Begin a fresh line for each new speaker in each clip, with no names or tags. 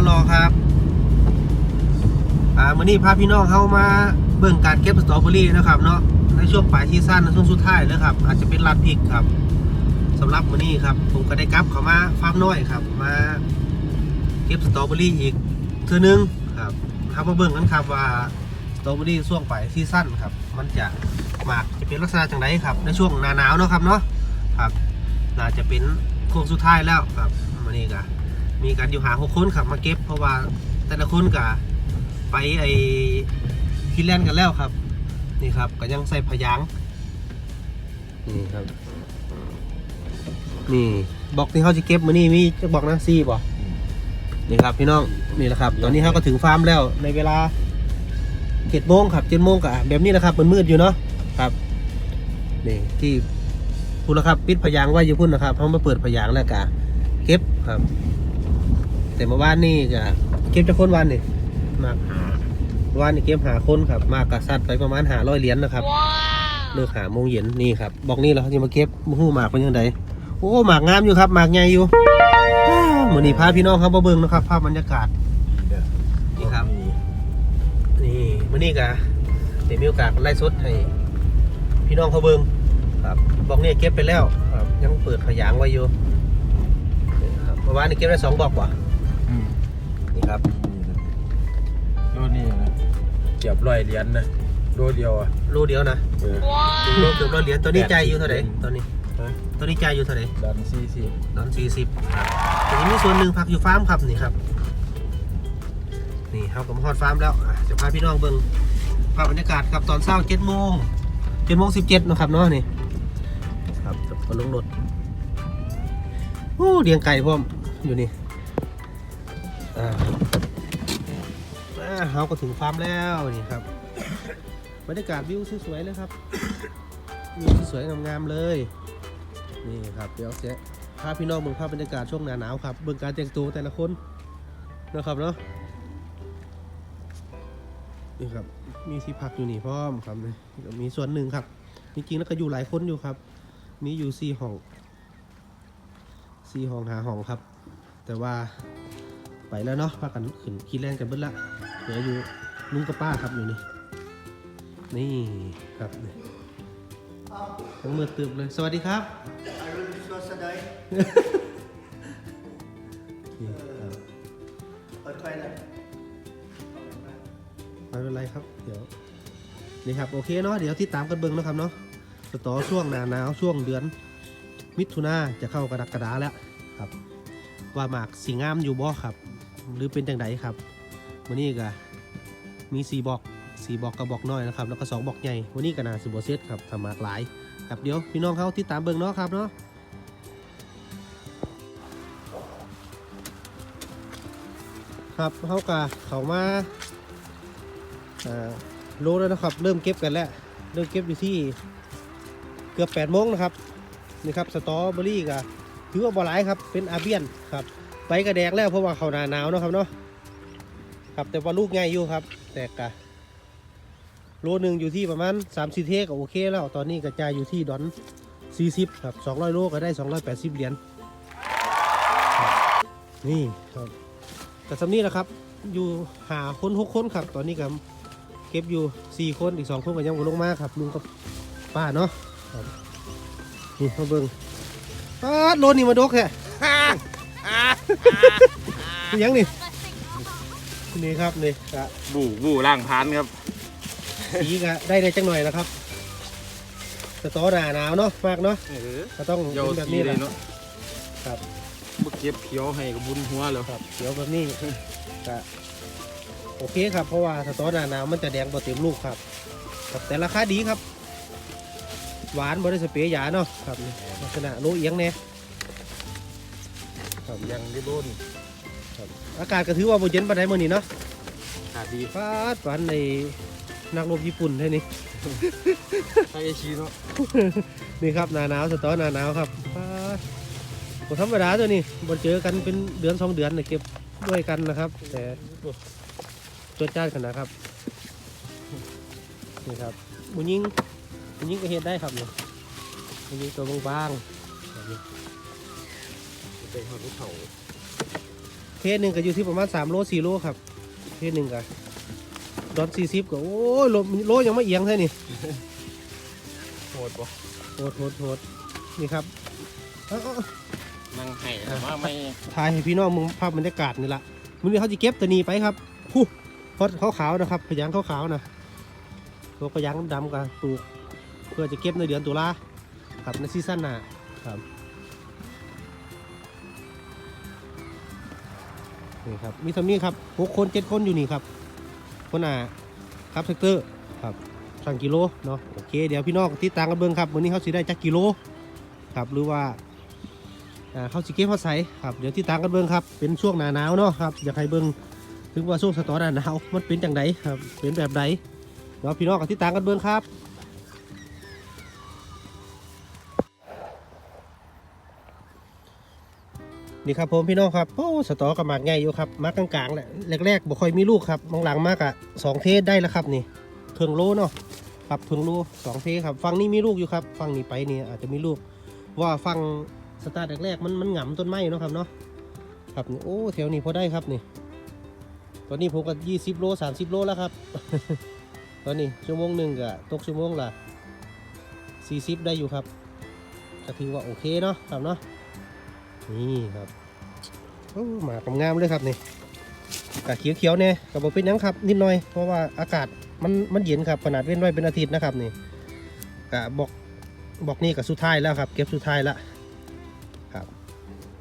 วัสดีครับเป็นมุกดาพารอครับ อ่ามื่อนี้พาพี่น้องเข้ามาเบิ่งการเก็บสตรอเบอรี่นะครับเนาะ ในช่วงปลายซีซั่นในช่วงสุดท้ายเลยครับ อาจจะเป็นรัดพริกครับสำหรับมื่อนี้ครับ ผมก็ได้กลับเข้ามาฟาร์มน้อยครับ มาเก็บสตรอเบอรี่อีกเทื่อนึงครับครับมาเบิ่งกันครับว่าสตรอเบอรี่ช่วงปลายซีซั่นครับ มันจะหมากจะเป็นลักษณะจังไรครับ ในช่วงหนาหนาวเนาะครับเนาะ ครับ น่าจะเป็นโค้งสุดท้ายแล้วครับมื่อนี้ก็ มีการอยู่หาหกคนขับมาเก็บ เพราะว่าแต่ละคนก็ไปไอ้ฟินแลนด์กันแล้วครับ นี่ครับก็ยังใส่พยางค์นี่ครับ นี่บอกที่เขาจะเก็บมานี่มีจะบอกนะซีบ่นี่ครับพี่น้องนี่แหละครับ ตอนนี้เขาก็ถึงฟาร์มแล้วในเวลาเจ็ดโมงครับเจ็ดโมงกับแบบนี้นะครับมันมืดอยู่เนาะครับนี่ที่พูดแล้วครับ ปิดพยางค์ไว้อยู่พุ่นนะครับเขามาเปิดพยางค์แล้วกะเก็บครับ แต่เมื่อวานนี่จะเก็บจะคนวันนี่มากหาเมื่อวานนี่เก็บหาคนครับ มากกระสัดไปประมาณหาร้อยเหรียญนะครับเลิกหาโมงเย็นนี่ครับบอกนี่แล้วเขาจะมาเก็บมูหูหมากเป็นยังไงโอ้หมากงามอยู่ครับหมากใหญ่อยู่อ้าวมือนี้พาพี่น้องครับมาเบิ่งนะครับ ภาพบรรยากาศนี่ครับนี่มื่อนี้กะเดี๋ยวมีโอกาสไล่สดให้พี่น้องเขาเบิ่งครับบอกนี่เก็บไปแล้วครับยังเปิดขยางไว้อยู่นี่ครับเมื่อวานนี่เก็บได้สองบอกว่ะ
อืม
นี่ ครับ
โลนี่นะเก็บร้อยเหรียญนะโลเดียวอะ
รูเดียวนะ
เออ
ถึงโลเกือบร้อยเหรียญตัวนี้ใจายอยู่เท่าไหร่ตอนนี้
ฮะ
ตัวนี้ใจายอยู่เท่าไหร่
ดันสี่สิบ
ตอนสี่สิบทีนี้มีส่วนหนึ่งพักอยู่ฟาร์มครับนี่ครับ นี่เขากับมาฮอดฟาร์มแล้วอะจะพาพี่น้องเบิ่งภาพบรรยากาศครับตอนเช้าเจ็ดโมงเจ็ดโมงสิบเจ็ดนาะครับเนาะนี่ ครับกับคนลงรถโอ้เลี้ยงไก่พร้อมอยู่นี่ อ่าอ่าเขาก็ถึงฟาร์มแล้วนี่ครับบรรยากาศวิวสวยๆเลยครับวิวสวยงามๆเลยนี่ครับเดี๋ยวจะพาพี่น้องเบิ่งภาพบรรยากาศช่วงหนาหนาวครับเบิ่งการแต่งตัวแต่ละคนนะครับเนาะนี่ครับมีที่พักอยู่นี่พร้อมครับมีส่วนหนึ่งครับจริงๆแล้วก็อยู่หลายคนอยู่ครับ มีอยู่สี่ห้องสี่ห้องหาห้องครับ แต่ว่า ไปแล้วเนาะพากันขึ้นขี่แล่นกันเบิดละเหลืออยู่ลุงกับป้าครับอยู่นี่นี่ครับนี่ทั้งมือตึบเลย สวัสดีครับ
อรุณสวัสดิ์
นี่ครับ
เปิดไฟหน่อย
ไม่เป็นไรครับ เดี๋ยวนี่ครับโอเคเนาะเดี๋ยวที่ตามกันเบิ้งเนาะครับเนาะสตอช่วงหนาหนาวช่วงเดือน มิถุนาจะเข้ากรกฎาแล้วครับ ว่าหมากสีงามอยู่บ่ครับ หรือเป็นจังไดครับวันนี้ก็มีสีบอกสีบอกกระบอกน้อยนะครับแล้วก็สองบอกใหญ่วันนี้ก็น่าสิบเซตครับทำมากหลายครับเดี๋ยวพี่น้องเขาที่ตามเบิ้งเนาะครับเนาะครับเขากะเขามาอ่ารู้แล้วนะครับ เริ่มเก็บกันแล้วเริ่มเก็บอยู่ที่เกือบ8ปดโมงนะครับนี่ครับสตรอเบอรี่กะถือว่าบ่หลายครับเป็นอาเบียนครับ ไปกระแดกแล้วเพราะว่าเขาหนาหนาวเนาะครับเนาะครับแต่ว่าลูกใหญ่อยู่ครับ แต่กะโลหนึ่งอยู่ที่ประมาณ3ามสี่เทก็โอเคแล้ว ตอนนี้กระจายอยู่ที่ดอน40ครับ200 โลก็ได้ 280 เหรียญครับนี่ครับแต่สำนี้นะครับ อยู่หาคนหกคนครับ ตอนนี้ก็เก็บอยู่สี่คนอีกสองคนก็ยังบ่ลงมาครับลุงกับป้าเนาะนี่มาเบิ่งป้าโลนี่มาดกแค่ ท้ยังนี่นี่ครับนี่กะ
บู่บู่ล่างพานครับ
สีก็ได้ในจังหน่อยนะครับสตอหนาหนาวเนาะมากเนาะ
เออ
ก็ต้อง
เยา
เป็นแบบ
สี
นี้แห
เล
ละ
ยเนาะ
ครับ
บ่เก็บเขียวให้กับบุญหัวแล้ว
ครับเดี๋ยวแบบนี้ก็โอเคครับ เพราะว่าสตอหนาหนาวมันจะแดงบ่เต็มลูกครับครับแต่ราคาดีครับ หวานบริสเปรย์ยาเนาะครับนี่ลักษณะโลเอียงเนี่ย ครับ
ยังได้บุญ
ครับอากาศก็ถือว่าบ่เย็นปานใดมื้อนี้เนาะ
ขาดดี
ฟาดฝันในนักรบญี่ปุ่นเท่านี้
ใส่ชีเนาะ
นี่ครับหนาหนาวสตอหนาหนาวครับฟาดบ่ธรรมดาตัวนี้บ่เจอกันเป็นเดือนสองเดือนเนี่ยเก็บด้วยกันนะครับ แต่จดจ้านขนาดครับนี่ครับบุญยิงบุญยิงก็เฮ็ดได้ครับเนี่ยบุญยิงตัวบางๆแบบนี้
เป็นคนที่เขา
เทหนึ่งก็อยู่ที่ประมาณสามโลสี่โลครับ เทหนึ่งก็ดอนสี่สิบก็โอ้ยโลโลยังไม่เอียงใช่นี่
โหดปะ
โหดโหดโหดนี่ครับเอาเอาเอา
นั่งให้แต่ว่าไม่
ถ่ายให้พี่น้องมึงภาพบรรยากาศนี่ละมึงนี่เขาจะเก็บตัวนี้ไปครับผู้พอดขาวๆนะครับพยางขาวๆนะตัวพยางดำๆกับปลูกเพื่อจะเก็บในเดือนตุลาครับในซีซั่นหน้าครับ นี่ครับมีเท่านี้ครับหกคนเจ็ดคนอยู่นี่ครับคนอะครับเซกเตอร์ครับสั่งกิโลเนาะโอเคเดี๋ยวพี่น้องที่ต่างกันเบิ้งครับวันนี้เขาสิได้จักกิโลครับหรือว่าเขาสิเก็บเขาใส่ครับเดี๋ยวที่ตามกันเบิ้งครับเป็นช่วงหนาหนาวเนาะครับอยากให้เบิ้งถึงว่าช่วงสตอหนาหนาวมันเป็นจังไดครับเป็นแบบใดเดี๋ยวพี่น้องกับที่ตามกันเบิ้งครับ นี่ครับผมพี่น้องครับโอ้สตอกับหมากใหญ่อยู่ครับมากกลางๆแหละแรกๆบ่ค่อยมีลูกครับมองหลังมากอะสองเทสได้แล้วครับนี่เครื่องโลเนาะครับเครื่องโลสองเทสครับฝั่งนี้มีลูกอยู่ครับฝั่งนี้ไปนี่อาจจะมีลูก ว่าฝั่งสตาร์ทแรกๆมันมันหงำต้นไม้เนาะครับเนาะครับนี่โอ้แถวนี้พอได้ครับนี่ ตอนนี้ผมก็ยี่สิบโลสามสิบโลแล้วครับ ตอนนี้ชั่วโมงหนึ่งก็ตกชั่วโมงละสี่สิบได้อยู่ครับก็ถือว่าโอเคเนาะครับเนาะ นี่ครับโอ้หมากงามเลยครับนี่กะเขียวๆเนี่ยกับบเป็นยังครับ นิดหน่อย เพราะว่าอากาศมันมันเย็นครับขนาดเว้นไว้เป็นอาทิตย์นะครับนี่กะบอกบอกนี่กับสุดท้ายแล้วครับ เก็บสุดท้ายละครับ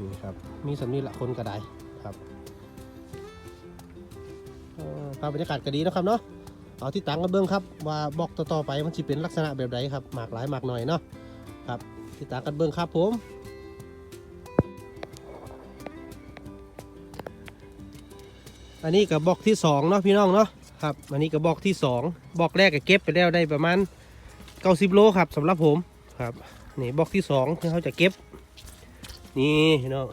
นี่ครับ มีสำนีละคนกระไดครับภาพบรรยากาศก็ดีนะครับเนาะเอาที่ตังกันเบิ้องครับ ว่าบอกต่อๆไปมันจะเป็นลักษณะแบบใดครับหมากหลายหมากหน่อยเนาะครับที่ตังกันเบิ้องครับผม อันนี้กับบอกที่สองเนาะพี่น้องเนาะครับ อันนี้กับบอกที่สองบอกแรกก็เก็บไปแล้วได้ประมาณ90โลครับสำหรับผมครับนี่บอกที่สองที่เขาจะเก็บ นี่พี่น้อง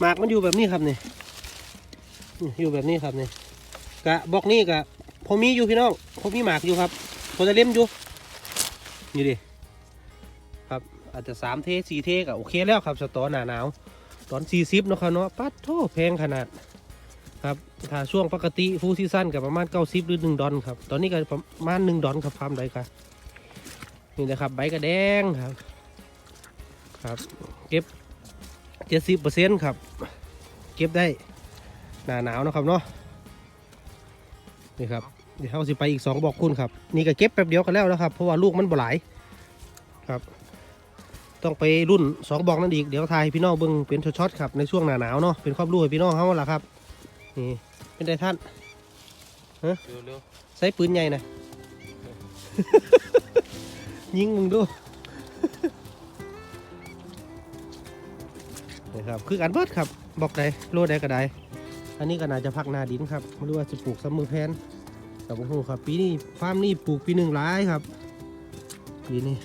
หมากมันอยู่แบบนี้ครับนี่อยู่แบบนี้ครับนี่กะบอกนี่กะพอมีอยู่พี่น้องพอมีหมากอยู่ครับพอจะเล่มอยู่นี่ดิครับอาจจะสามเทสี่เทก็โอเคแล้วครับสตอหนาหนาว ตอนสี่สิบเนาะครับเนาะปัดโทแพงขนาด ครับถ้าช่วงปกติฟูซีซั่นกับประมาณเก้าสิบหรือหนึ่งดอนครับ ตอนนี้ก็ประมาณหนึ่งดอนครับฟาร์มใดครับนี่นะครับใบกระแดงครับ ครับ เก็บเจ็ดสิบเปอร์เซ็นต์ครับ เก็บได้หนาหนาวนะครับเนาะนี่ครับเดี๋ยวเขาสิไปอีกสองบอกคุณครับ นี่ก็เก็บแป๊บเดียวกันแล้วนะครับ เพราะว่าลูกมันบ่หลายครับ ต้องไปรุ่นสองบอกนั่นอีกเดี๋ยวทายพี่น้องเบิ่งเป็นช็อตๆครับในช่วงหนาหนาวเนาะเป็นความรู้ให้พี่น้องเขาละครับ นี่เป็นไดท่าน
เร็ว
ใช้ปืนใหญ่นะยิงมึงดูนะครับคือการเบิดครับบอกได้โลดได้ก็ได้ อันนี้ก็น่าจะพักหนาดินครับไม่รู้ว่าจะปลูกซ้ำมือแพนกับโอ้โหครับ ปีนี้ฟาร์มนี่ปลูกปีหนึ่งหลายครับ ปีนี้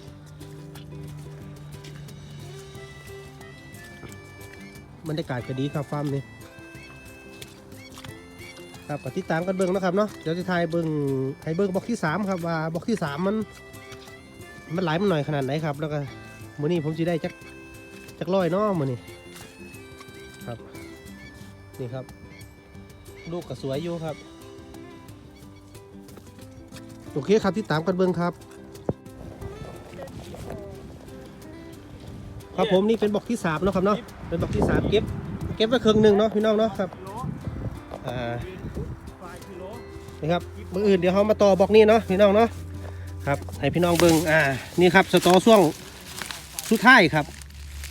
บรรยากาศก็ดีครับฟาร์มนี้ ครับก็ติดตามกันเบิ้งนะครับเนาะเดี๋ยวจะทายเบิ้งให้เบิ้งบล็อกที่สามครับว่าบล็อกที่สามมัน มันหลายมันหน่อยขนาดไหนครับ แล้วก็มื้อนี้ผมจะได้จักจักร้อยเนาะมื้อนี้ครับ นี่ครับ ลูกก็สวยอยู่ครับโอเคครับที่ตามกันเบิ้งครับ ครับผมนี่เป็นบล็อกที่สามเนาะครับเนาะเป็นบล็อกที่สามเก็บเก็บไว้ครึ่งหนึ่งเนาะพี่น้องเนาะครับอ่า นี่ครับมืออื่นเดี๋ยวเขามาต่อบอกนี้เนาะพี่น้องเนาะครับให้พี่น้องเบิ้งอ่านี่ครับสตอช่วงสุดท้ายครับ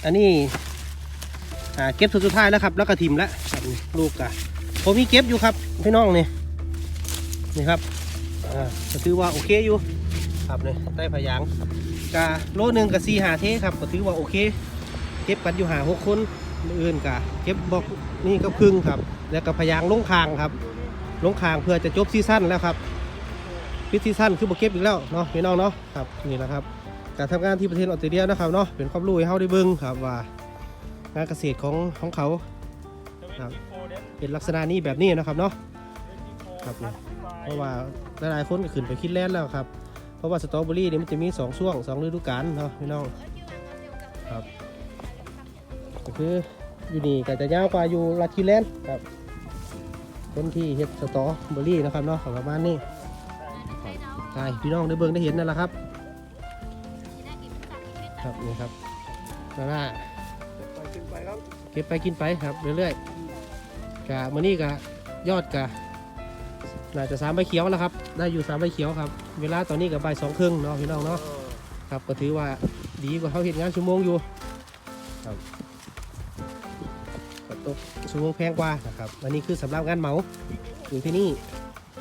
อันนี้อ่าเก็บสุดสุดท้ายแล้วครับ แล้วก็ทิมแล้วครับนี่ลูกอะผมมีเก็บอยู่ครับพี่น้องนี่นี่ครับอ่าก็ถือว่าโอเคอยู่ครับนี่ได้พะยางกะโลหนึ่งกับสี่หาเทครับก็ถือว่าโอเค เก็บกันอยู่หาหกคนมืออื่นกะเก็บบอกนี่ก็พึ่งครับ แล้วก็พะยางลงคางครับ ลงคางเพื่อจะจบซีซั่นแล้วครับปิดซีซั่นคือบ่เก็บอีกแล้วเนาะพี่น้องเนาะครับนี่แหละครับการทำงานที่ประเทศออสเตรเลียนะครับเนาะเป็นความรู้ให้เฮาได้เบิ่งครับว่างานเกษตรของของเขาครับเป็นลักษณะนี้แบบนี้นะครับเนาะครับเพราะว่าหลายๆคนก็ขึ้นไปคิดแลนด์แล้วครับเพราะว่าสตรอเบอรี่นี่มันจะมีสองช่วงสองฤดูกาลเนาะพี่น้องครับก็คืออยู่นี่ก็จะยาวกว่าอยู่ลาทิแลนด์ครับ คนที่เฮ็ดสตอเบอรี่นะครับเนาะประมาณนี้ใช่พี่น้องได้เบิ่งได้เห็นนั่นแหละครับ ครับนี่ครับนาน่า
ไปขึ้นไปครับ
เก็บไปกินไปครับเรื่อยๆกะมื้อนี้กะยอดกะน่าจะสามใบเขียวแล้วครับ ได้อยู่สามใบเขียวครับ เวลาตอนนี้กับใบสองครึ่งเนาะพี่น้องเนาะครับก็ถือว่าดีกว่าเขาเห็นงานชั่วโมงอยู่ครับ ตกชั่วโมงแพงกว่านะครับอันนี้คือสำหรับงานเหมาอยู่ที่นี่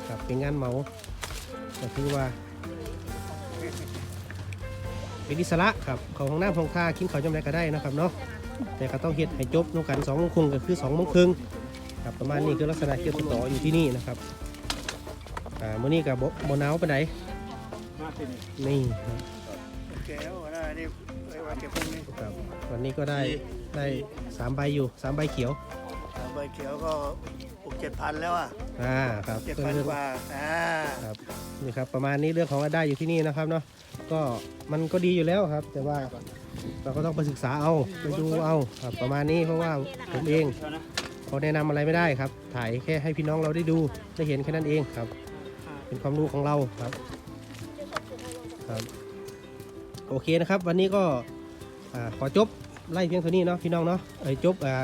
ครับเป็นงานเหมาก็ถือว่าเป็นอิสระครับเขาของน้ำของท่ากินเขาวจำไรก็ได้นะครับเนาะแต่ก็ต้องเฮ็ดให้จบนกันสองโมงครึ่งก็คือสองโมงครึ่งครับประมาณนี้คือลักษณะเกี่ยวกับต่ออยู่ที่นี่นะครับอ่ามื้อนี้กับโบหนาวปานใดนี่ครับ
โอเคเอาไว้ได้นี่ไว้ไว้เก็บพวกนี้
ครับวันนี้ก็ได้ได้สามใบอยู่สามใบเขียว
เอาใบเขียวก็หกเจ็ดพันแล้วอะ
อ่าครับ
เจ็ด
ก็
พัน
เรื่อง
กว่าอ่า
ครับนี่ครับประมาณนี้เรื่องของรายได้อยู่ที่นี่นะครับเนาะก็มันก็ดีอยู่แล้วครับ แต่ว่าเราก็ต้องไปศึกษาเอาไปดูเอาครับประมาณนี้เพราะว่าผมเองขอแนะนำอะไรไม่ได้ครับ ถ่ายแค่ให้พี่น้องเราได้ดูได้เห็นแค่นั้นเองครับ เป็นความรู้ของเราครับครับ โอเคนะครับ วันนี้ก็อ่าขอจบไล่เพียงเท่านี้เนาะพี่น้องเนาะเอ้ยจบอ่า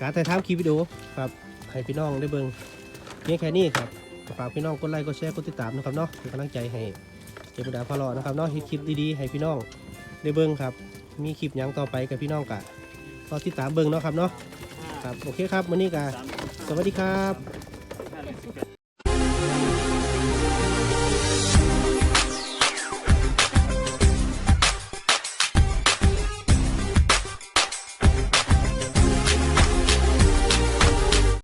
การถ่ายทำคลิปวิดีโอครับให้พี่น้องได้เบิ่งเพียงแค่นี้ครับฝากพี่น้องกดไลค์กดแชร์กดติดตามนะครับเนาะเป็นกำลังใจให้เจ้าบุดาพาเลอนะครับเนาะให้คลิปดีๆให้พี่น้องได้เบิ่งครับ มีคลิปยังต่อไปกับพี่น้องกะก็ติดตามเบิ่งเนาะครับเนาะครับโอเคครับวันนี้กะสวัสดีครับ